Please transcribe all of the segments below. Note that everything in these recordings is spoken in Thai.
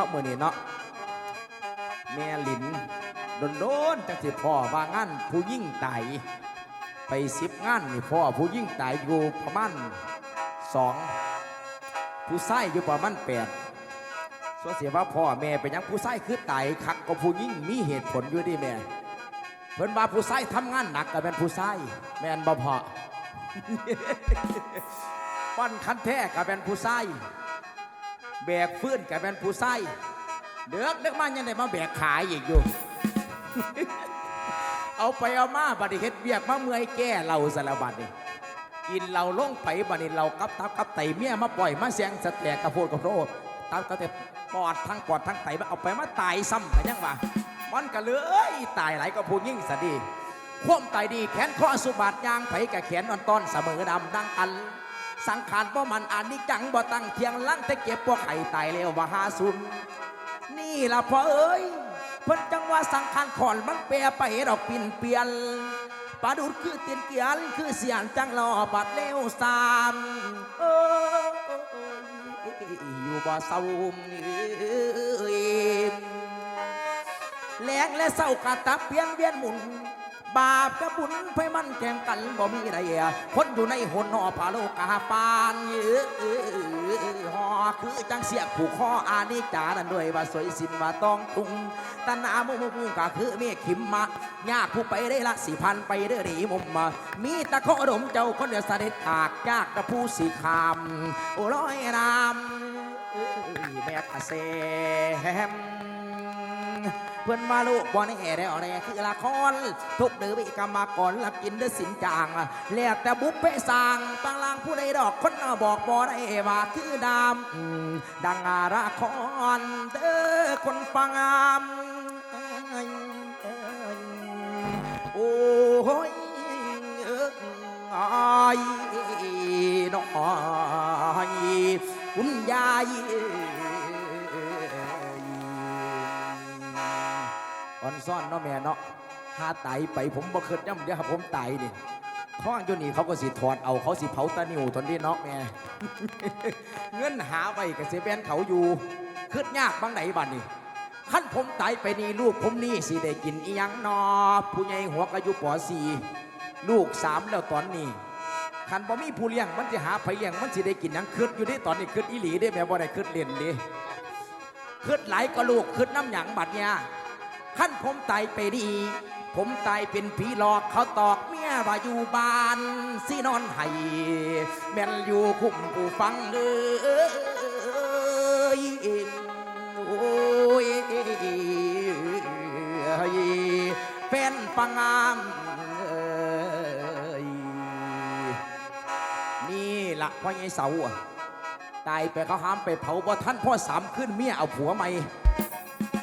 นาะมื้อนี้เนาะแม่หลินโดนๆจังสิพ่อว่างานผู้ยิ่งตไปสิบงานนี่พ่อผู้ยิ่งตอยู่ประมาณสองผู้ชายอยู่ประมาณแปดส่วนเสียว่าพ่อแม่เป็นยังผู้ชายคือตคักก็ผู้ยิ่งมีเหตุผลอยู่ดิแม่เพิ่นว่าผู้ชายทำงานหนักก็เป็นผู้ชายแม่นบ่พอปั้นคันแท้ก็เป็นผู้ชาย แบกฟื้นก็เป็นผู้ชายเดือกเด็กมันยังได้มาแบกขายอีกอยู่ เอาไปเอามาบัดเฮ็ดเบียกมาเมื่อยแก้เราสารบัดนี่กินเราลงไปบัดนี้เรากับทับกับไตเมียมาปล่อยมาเสียงสะแตกกระโพดกระโพดตับกระเตปอดทั้งปอดทั้งไตมาเอาไปมาตายซ้ำกันยังวะมันก็เลยตายหลายก็พูดยิ่งสดีควมตายดีแขนข้อสุบาทยางไผกับแขนอ่อนตอนเสมอดำดังกัน สังขารบ่มันอ่านนี่จังบ่ตั้งเทียงลังแต่เก็บพวกไข่ตายแล้วว่าหาสุนนี่ล่ะพ่อเอ้ยเพิ่นจังว่าสังขารขอนมันแปรไปดอกปิ่นเปลี่ยนปลาดุดคือเตียนเกียนคือเสียนจังรอบัดเร็วสามเอ้ยอยู่บ่เศร้าเอ้ยแรงและเศร้ากะตับเปลี่ยนเวียนหมุน บาปกับบุญไปมันแข่งกันบ่มีใดอะคนอยู่ในหนหอผาโลกาปานเออหอคือจังเสียบผูกคออานิจานั่นด้วยว่าสวยสินว่าต้องตุงตนามุมุมุก็คือเมฆขิมมายากผู้ไปได้ละสี่พันไปเด้อดีมุมมามีตะโคดมเจ้าคนเดียวเสด็จอากยากตะผู้สีคามโอ้ร้อยนามเอ้ยแม่กะเซม เพื่อนมาลูกบอลแห่ได้อแรคือละครทุกเดือวิกรรมก่อนลักกินเดือสินจางแล้วแต่บุพเพสางตังลางผู้ใดดอกคนเอาบอกบอได้ว่าคือดามดังอาราคอนเด้อคนฟังอามโอ้ยเอ้ยน้อยคุณยาย อ่อนซ่อนเนาะแม่เนาะถ้าตายไปผมบ่เคยย่ำเดี๋ยวผมตายนี่ท้องอยู่นี่เขาก็สิถอดเอาเขาสิเผาตะนิวทนนี้เนาะแม่เงินหาไว้กับเสียแบนเขาอยู่คืดยากบางไหนบัดนี่ขั้นผมตายไปนี่ลูกผมนี่สิได้กินอียังนอผู้ใหญ่หัวกอายุปอสีลูกสามแล้วตอนนี้คันบ่มีผู้เลี้ยงมันจะหาไผเลี้ยงมันสิได้กินยังคืดอยู่ที่ตอนนี้คืดอีหลีได้แม่บ่ได้คืดเล่นดิคืดไหลก็ลูกคืดน้ำหยังบัดเนี่ย ขั้นผมตายไปดี ผมตายเป็นผีหลอกเขาตอกเมียว่าอยู่บ้านสินอนให้แม่นอยู่คุ้มผู้ฟังเลยโอ้ยแฟนปังงามเอ้ยนี่ละพ่อใหญ่เสาตายไปเขาห้ามไปเผาบ่ท่านพ่อสามขึ้นเมียเอาผัวใหม่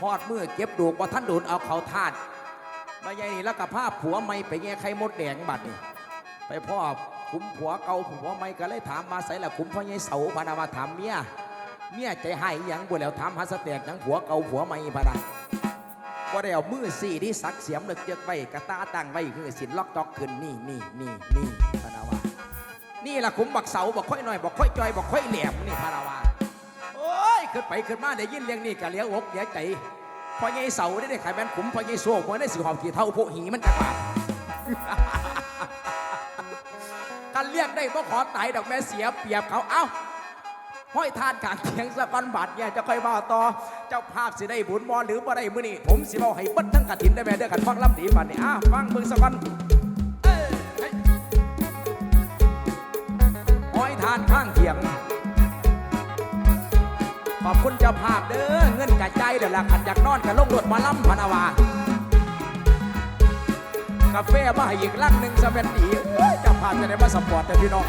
พอดมือเก็บดูกว่าท่านโดนเอาเขาทาดมาใหญ่นี่แล้วกับผ้าผัวไม่ไปแง่ไข่มดแดงบัดนี่ไปพ่อขุมผัวเก่าผัวไม่ก็เลยถามมาใส่ละขุมพ่อใหญ่เสาพานามาถามเมียเมียใจหายยังบ่แล้วถามหาสแตกยังผัวเก่าผัวไม่พะนะก็ได้เอามือสี่ที่สักเสียมเลึกเจือกไว้กระตาตั้งไว้คือสินล็อกจอกขึ้นนี่นี่นี่นี่พนาว่านี่ละขุมบักเสาบอกค่อยหน่อยบอกค่อยจอยบอกค่อยแหลมนี่พนาว่า ขึ้นไปขึ้นมาได้ยินเรื่องนี้ก็เลี้ยวอกเลี้ยใจพอใหญ่เสาได้ได้ขายแม่นขุมพอใหญ่โซ่พอได้สิหอมกี่เท่าพวกหีมันจะบาดกันเรียกได้บ่ขอตายดอกแม่เสียเปรียบเขาเอ้าห้อยทานกางเคียงสะก้อนบาดเนี่ยจะค่อยว่าต่อเจ้าภาพสิได้บุญบ่หรือบ่ได้มื้อนี้ผมสิเอาให้เบิดทั้งกระถินได้แม่เด้อกันฟังลำดีบัดนี้อ้าฟังเบิ่งสะกอนเอ้ยห้อยทานข้างเคียง อบคุณเจ้าภาพเด้อเงินกระจายเดี๋ยวละขัดจากนอนกับลงรถมาล้ำพนาวากาแฟมาให้อีกลังหนึ่งสะเป็นดีเอ้ยเจ้าภาพจะได้มาสปอร์ตแต่พี่น้อง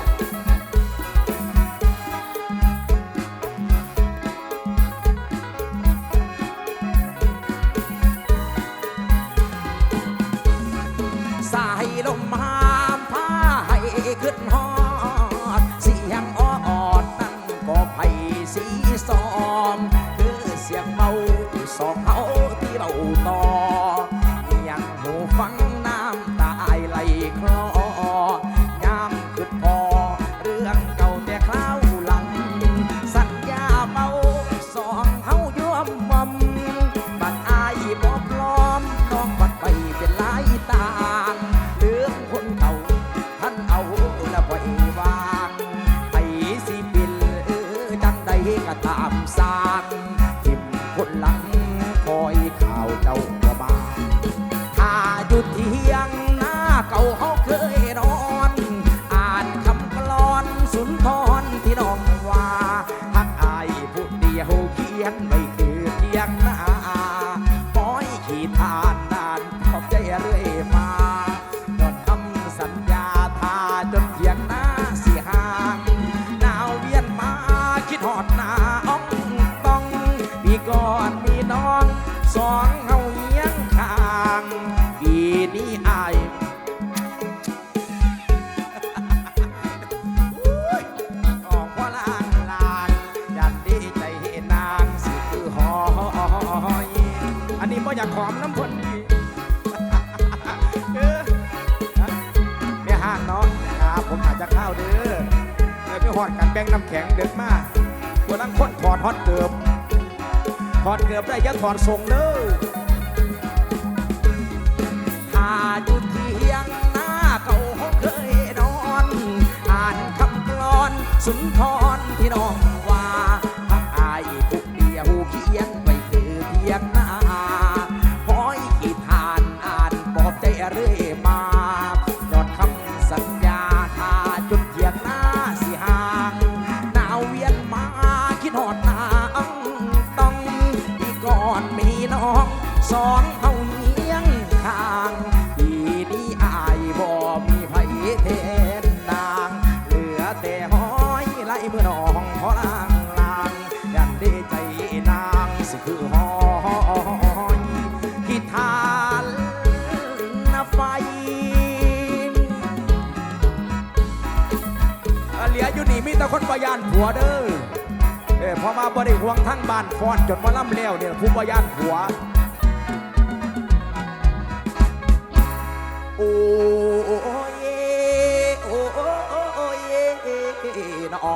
สายลมหามพาให้ขึ้นฮอดเสียงอ Yeah. ถอนส่งเด้อถ้าจุดเทียงหน้าเก่าเคยนอน อ่านคำกลอนสุนทรที่นอง แต่คนปยานผัวเด้อเออพอมาบริห่วงทั้งบ้านฟอนจนมาล่ำเลี้ยวเนี่ยผู้ปยานผัว โอ้เยโอ้โอ้เยนอ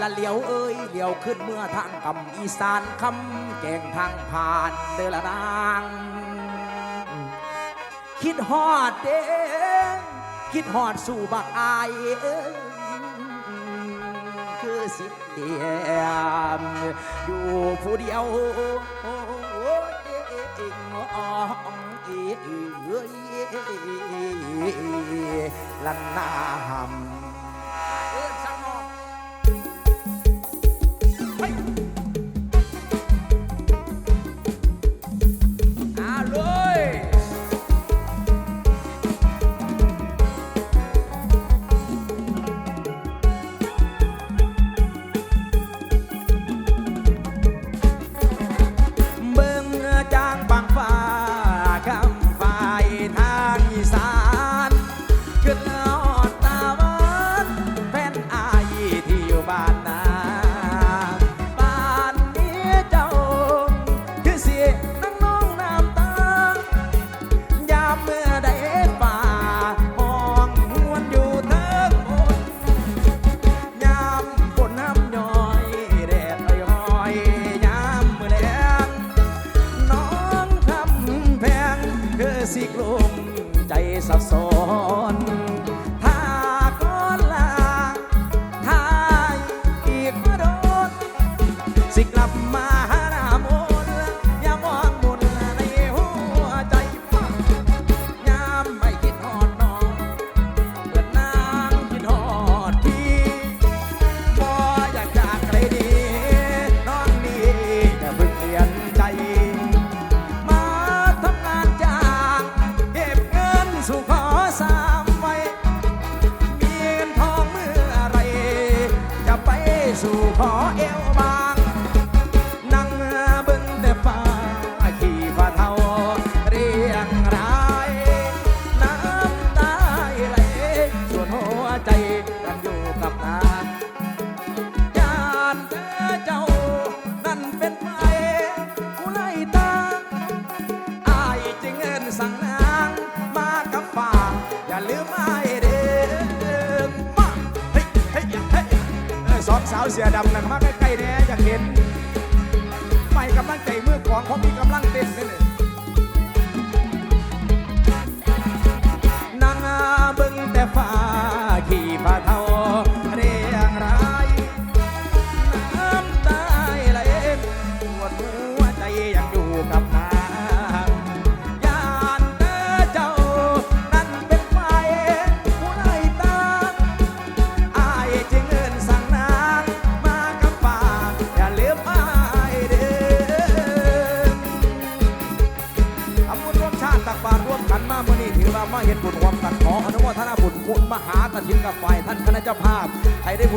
ละเลี้ยวเอ้ยเลี้ยวขึ้นเมื่อทางกำอีสานคำแกงทางผ่านเดละนางคิดฮอดเด้คิดฮอดสู่บักอายเอ้ย เสียอยู่ผู้เดียวลันน้ำ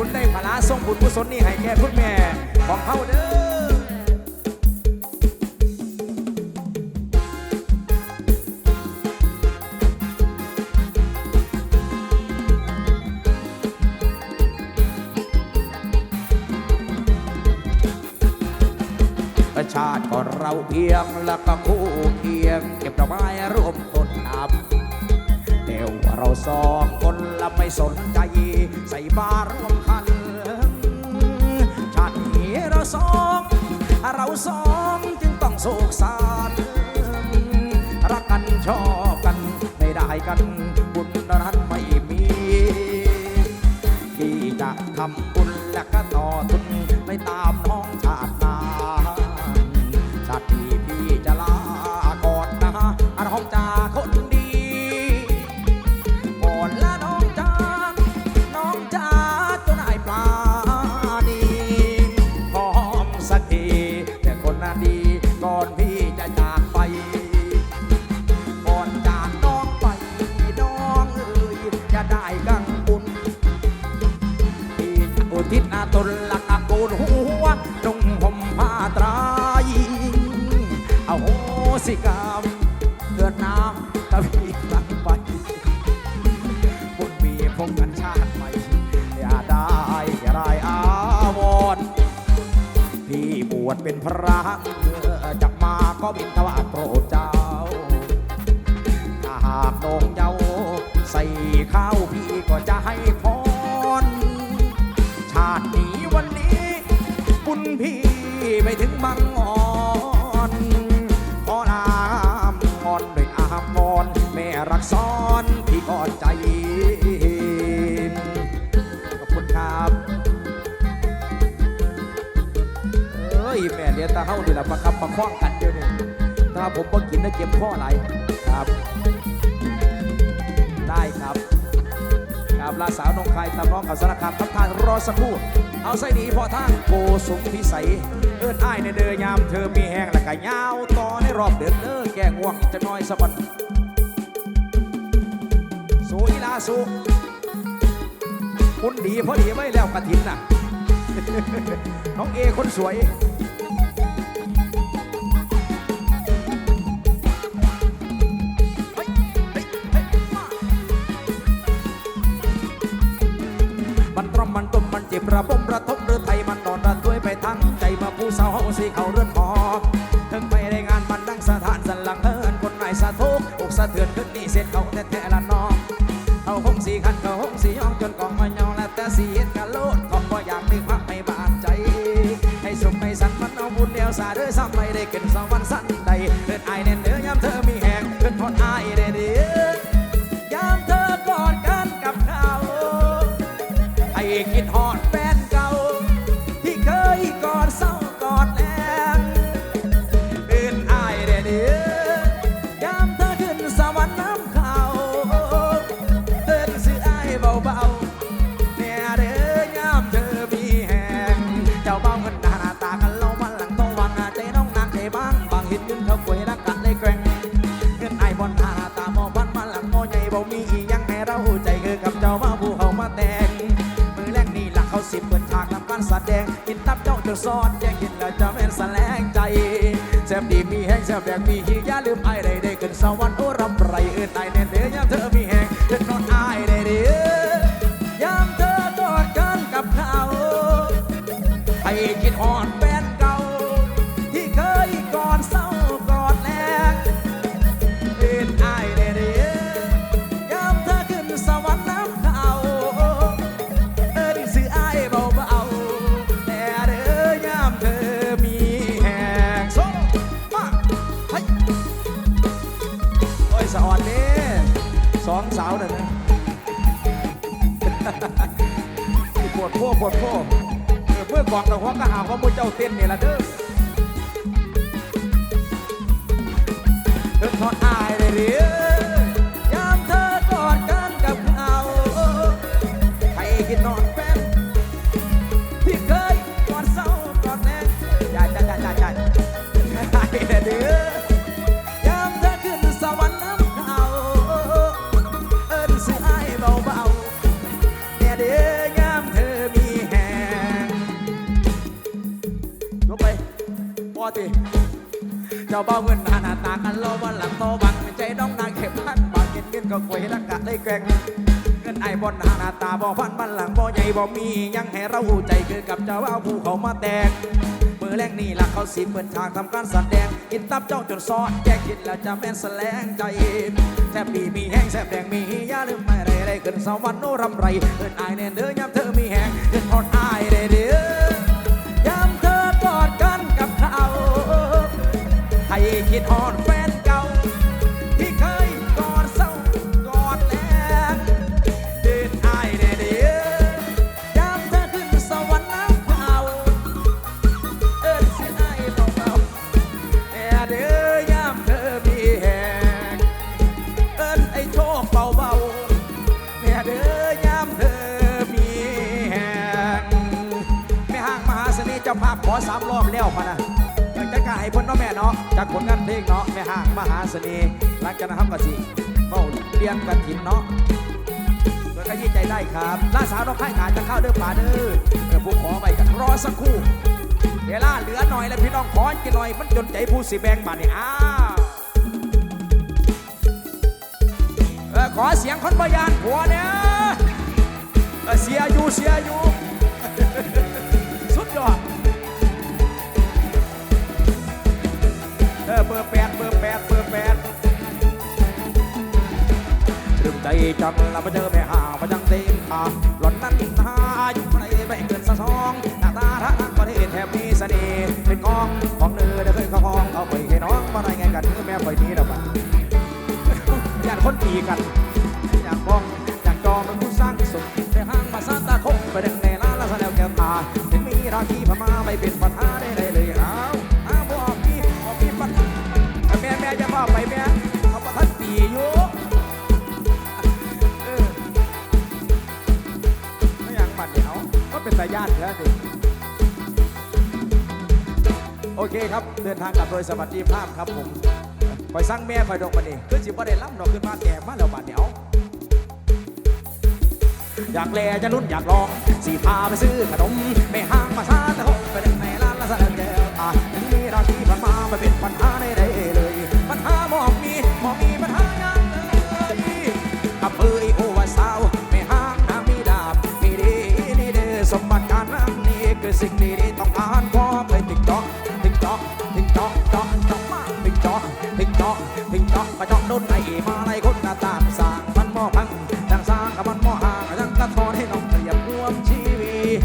บุญได้พลาส่งบุญกุศลนี้ให้แก่คุณแม่ของเขาเด้อประชาติก่อนเราเพียงแล้วก็คู่เคียง เก็บดอกไม้ร่วมต้นน้ำแต่ว่าเราสองคนละไม่สนใจ ใส่บาตรร่วม สองจึงต้องโศกสารรักกันชอบกัน ไม่ได้กันบุญนั้นไม่มีที่จะทำบุญและก็ต่อทุน ทิศอาตนละกะโกนหัวจงห่มผ้าตรายเอาโหสิกรรมเกิดน้ำตะพีลังไปบุญมีพงกันชาติใหม่อย่าได้อย่าได้อาวรพี่บวชเป็นพระเมื่อจะมาก็บินทวาโปรดเจ้าถ้าหากน้องเยาใส่ข้าวพี่ก็ อนพี่ก่อนใจ ขอบคุณครับ เอ้ย แม่เลี้ยงตาเฮานี่แหละมาคับมาคล้องกันเดียวนี่ถ้าผมบ่กินแล้เก็บข้อไหลครับ ได้ครับครับลาสาวนงคายตามน้องกับสารคามทับทานรอสักครู่ เอาใส่ดีพอทางโกสุมพิสัย เอิ้นอ้ายในเดือยามเธอมีแห้งและก็ยาวต่อในรอบเดือนเด้อแก้ง่วงจะน้อยสะบัด สู้อีลาสู้คุณดีพอดีไว้แล้วกระถินน่ะ น้องเอคนสวยมันตรมมันตมมันเจ็บระบมระทมหรือไทยมันนอนระด้วยไปทั้งใจมาผู้สาวเฮาสิเขาเรือนหอถึงไปได้งานมันดังสถานสันหลังเฮินคนนายสะทุกอกสะเทือนขึ้นนี่เสร็จเขาแต่แต่ละน้องีขันก็หงสีย่องจนกองมายองและแต่สีเห็นกะโลดก็บ่อยากนึกพักไม่บาดใจ ให้สุขไม่สันมันเอาบุญเดียวสาเด้อซ้ำไม่ได้กินสองวันสั้นใดเดินไอเน้น มีอีหยังให้เราใจคือกับเจ้ามาผู้เขามาแต่งมือแรกนี่หลักเขาสิบเปิดฉากทำการแสดงกินตับเจ้าจนซ้อนแย่งกินแล้วจะเป็นแสลงใจแซมดีมีแห้งแซมแดงมีหีอย่าลืมไอ้ได้ได้ขึ้นสวรรค์โอ้รำไรเอื่นไอ้เน่นเด้อยามเธอมีแห้งเดินอนไอ้ได้เด้อยามเธอกอดกันกับเขาให้คิดหอน ปวดโพปวดโพเออเพื่อกองตะหัวกระหาว่ามูเจ้าเต้นนี่ละเด้อเธอทอดอายเลยเรือยามเธอกอดกันกับเขาใครคิดนอน ติเจ้าบ่าวเงินหน้าหน้าตากันโลวันหลังโตบังใจน้องนางเข็มพันบางเงินเงินก็ควยรักกะได้แกงเงินไอ้บนหน้าหน้าตาบ่พันบันหลังบ่ใหญ่บ่มียังให้เราหูใจคือกับเจ้าบ่าวผู้เขามาแตกมือแรกนี่ล่ะเขาสิเปิดทางทำการแสดงกินตับเจ้องจนซอดแยกกินแล้วจะแม่นแสลงใจแทบดีมีแห้งแทบแดงมีอย่าลืมไม่ไรไรขึ้นสวรรค์โนรำไรเอินอายเน่นเด้อยามเธอมีแห้งเดินทอดอายเด้ คิดฮอดแฟนเก่า ที่เคยกอดเศร้ากอดแลงเดินอายเด้อเด้อยามเธอขึ้นสวรรค์น้ำเผาเอิ้นเสียงอาเบาๆแต่เด้อยามเธอมีแหงเอิ้นไอ้โชคเบาๆแม่เด้อยามเธอมีแหงแม่ห้างมหาเสน่ห์เจ้าภาพขอสามรอบแล้วพะนะอยากจะกล้าให้พ้นเนาะแม่เนาะ จากผลงานเพลงเนาะแม่ห้างมหาเสน่ห์หลังจากนั้นครับก็สิเฝ้าเรียนกันถินเนาะโดยก็ยี่ใจได้ครับล่าสาวน้องไข่ขาจะเข้าเด้อป่าเด้อเออผู้ขอไปกันรอสักครู่เวลาเหลือหน่อยแล้วพี่น้องขอกินหน่อย มันจนใจผู้สิแบงบาดนี่อ้าวขอเสียงคนพยานผัวเนี่ยเสียอยู่เสียอยู่ สุดยอด เบอร์แปดเบอร์แปดเบอร์แปดดึงใจจังแล้วมาเจอแม่หามาจังเต็มตาหล่อนนั้นหาอยู่ในไม่เกินสะสองหน้าตาท่างประเทศแทบมีเสน่ห์เป็นกองของเนื้อได้เคยเข้าห้องเอาไปให้น้องมาได้ไงกันคือแม่ไปนี้แล้วปะอยากคนตีกันอยากบ้องอยากจองเป็นผู้สร้างสุขแต่ห้างมาซาตาคงไปดึงในร้านละแสดงแก้วตาถึงมีราคีพม่าไม่เป็นปัญหาได้าตแล้วดิโอเคครับ เดินทางกลับโดยสวัสดิภาพครับผมคอยสั่งแม่คอยดอกบันนี้คือสิบ่ได้ล่ำดอกขึ้นมาแก่มาแล้วบัดเดียวอยากแลจะนุ่นอยากลองสีพาไปซื้อขนมไม่ห้างมาซาแต่หกไปดึงในร้านละแสดงแก้วตาถึงมีราคีผ่านมาไม่เป็นปัญหาใด คือสิ่งดีๆต้องการพอไปติ๊กจ๊อกติ๊กจ๊อกติ๊กจ๊อกจ๊อกจ๊อกมาติ๊กจ๊อกติ๊กจ๊อกติ๊กจ๊อกมาจ๊อกโดนไอ้มาไล่คนหน้าตามสร้างมันหม้อพังดังสร้างกับมันหม้อห่างดังกระทอนให้น้องเปรียบรวมชีวิต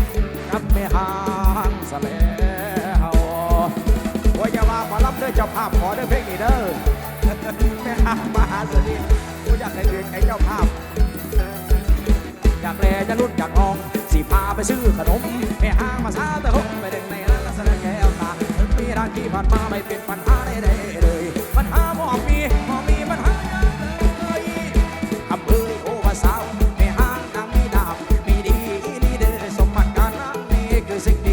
กับแม่ห่างสแล้วว่าอย่าว่าขอรับเด้อเจ้าภาพขอเด้อเพลงนี้เด้อแม่ห่างมหาเสน่ห์กูอยากให้เรียนไอ้เจ้าภาพอยากแลจะรุ่นอยากลอง ซื้อขนมไม่ห้างมาซาแต่หกไปเด็กในร้านละแสดงแก้วตาถึงมีร้านที่ผ่านมาไม่เป็นปัญหาใดๆเลยปัญหาหมอกมีหมอกมีปัญหาเลยอำเภอโอวาสาวไม่ห้างนางมีดาบมีดีนี่เด้อสมบัติการนางนี่คือสิ่งดี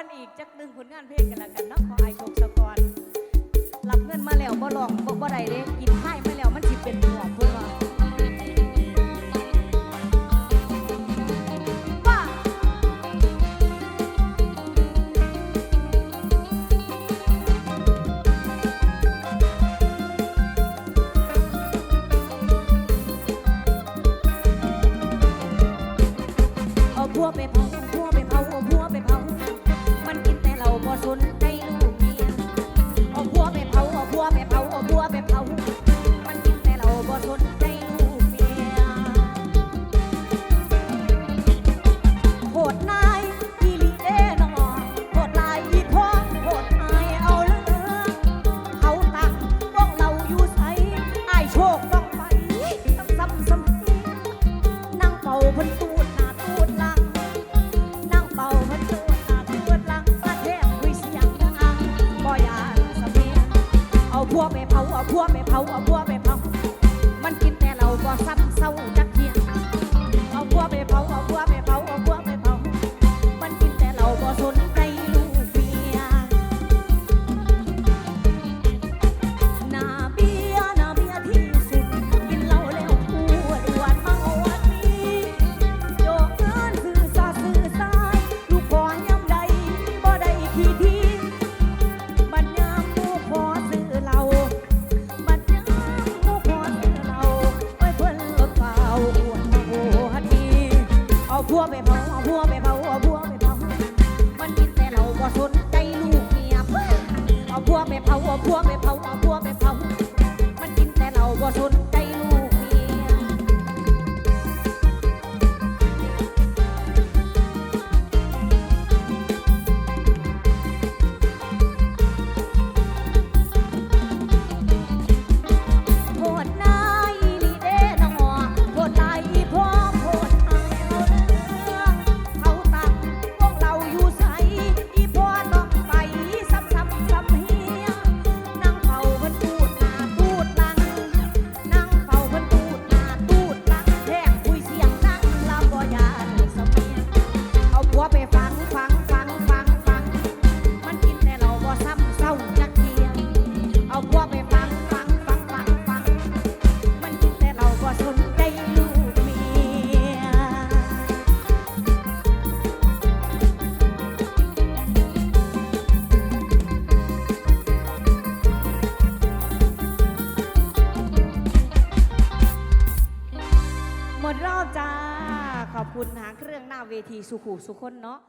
อนอีกจักหนึ่งผลงานเพลงกันแล้วกันเนาะ สุขุสุคนเนาะ